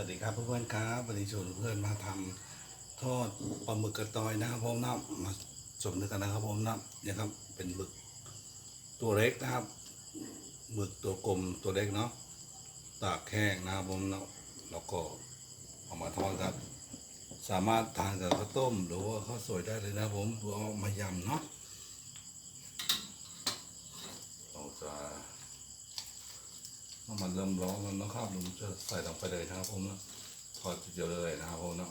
วัสดีครับเพื่อนๆครับวันนี้ชวนเพื่อนมาทำทอดปลาหมึกกระตอยนะครับผมนะมาชมด้วยกันนะครับผมนะเนี่ยครับ เป็นหมึกตัวเล็กนะครับหมึกตัวกลมตัวเล็กเนาะตากแห้งนะครับผมเนาะแล้วก็เอามาทอดครับ สามารถทานกับข้าวต้มหรือว่าข้าวสวยได้เลยนะครับผมหรือเอามายำเนาะเราจะ น้ำมันเริ่มร้อนแล้วนะครับผมจะใส่ลงไปเลยนะครับผมนะทอดเดียวเลยนะครับผมนะ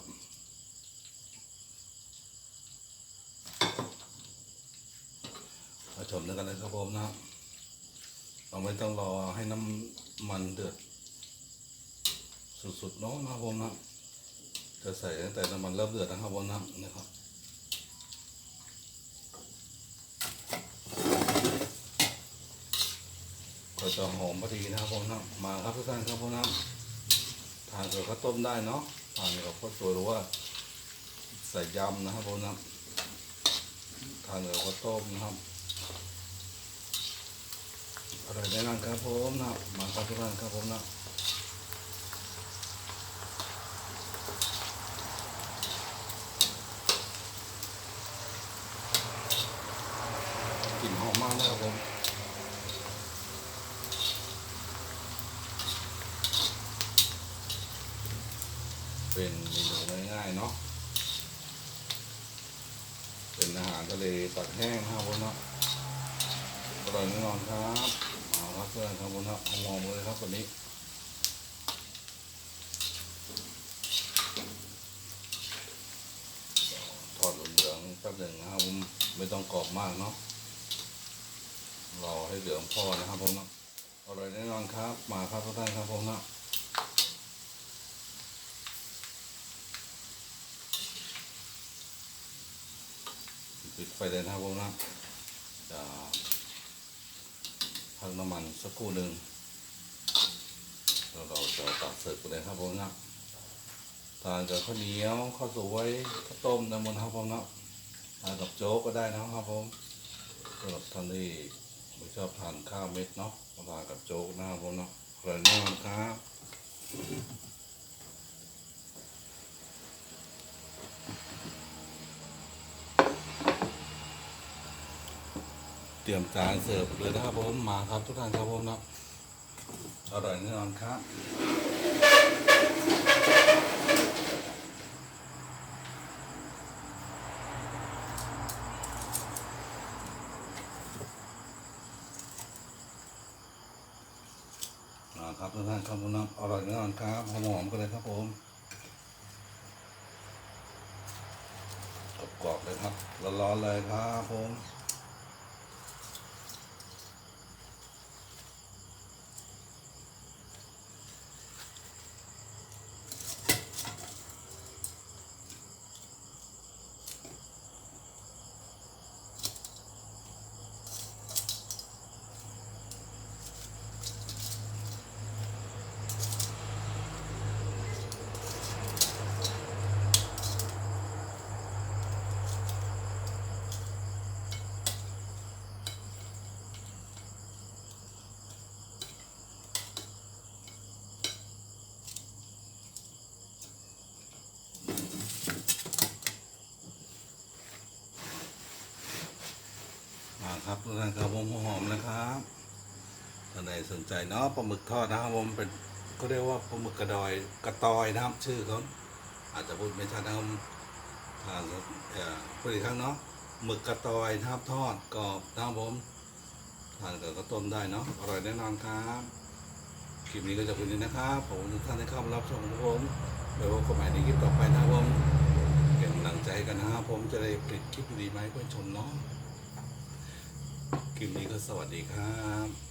มาชมด้วยกันเลยครับผมนะเราไม่ต้องรอให้น้ำมันเดือด สุดๆเนาะนะครับผมนะจะใส่ตั้งแต่น้ำมันเริ่มเดือดนะครับผมนะนะครับ ก็จะหอมพอดีนะครับผมนะมาครับทุกท่านครับผมนะทานกับข้าวต้มได้เนาะทานกับข้าวสวยหรือว่าใส่ยำนะครับผมนะทานกับข้าวต้มนะครับอร่อยแน่นอนครับผมนะมาครับทุกท่านครับผมนะกลิ่นหอมมากนะครับผม เป็นเมนูง่ายๆเนาะ เป็นอาหารทะเลตักแห้งครับผมเนาะอร่อยแน่นอนครับเอาครับเพื่อนครับผมเนาะมองเลยครับวันนี้ทอดเหลืองๆแป๊บหนึ่งนะครับผมไม่ต้องกรอบมากเนาะรอให้เหลืองพอนะครับผมเนาะอร่อยแน่นอนครับ มาครับทุกท่านครับผมเนาะ ปิดไฟเลยนะครับผมนะจะพักน้ำมันสักครู่หนึ่งแล้วเราจะตักเสิร์ฟกันเลยครับผมนะทานกับข้าวเหนียวข้าวสวยข้าวต้มน้ำมันครับผมนะทานกับโจ๊กก็ได้นะครับผมสำหรับท่านที่ไม่ชอบทานข้าวเม็ดเนาะทานกับโจ๊กนะครับผมเนาะอร่อยแน่นอนครับ ตรียมจานเสิร์ฟเลยนะครับผมมาครับทุกท่านครับผมนะอร่อยแน่นอนครับมาครับทุกท่านครับผมนะอร่อยแน่นอนครับหอมๆกันเลยครับผมกรอบๆเลยครับร้อนๆเลยครับผม ครับทุกท่านครับผมหอมนะครับท่านใดสนใจเนาะปลาหมึกทอดนะครับผมเป็นเขาเรียกว่าปลาหมึกกระดอยกระตอยนะครับชื่อเขาอาจจะพูดไม่ชัดนะครับทานเอ่อพูดอีกครั้งเนาะหมึกกระตอยนะครับทอดกรอบนะครับผมทานกับข้าวต้มได้เนาะอร่อยแน่นอนครับคลิปนี้ก็จะเป็นนี้นะครับผมทุกท่านที่เข้ามารับชมผมไว้พบกันใหม่ในคลิปต่อไปนะครับผมเป็นกำลังใจกันนะครับผมจะได้ผลิตคลิปดีๆมาให้เพื่อนชมเนาะ คลิปนี้ก็สวัสดีครับ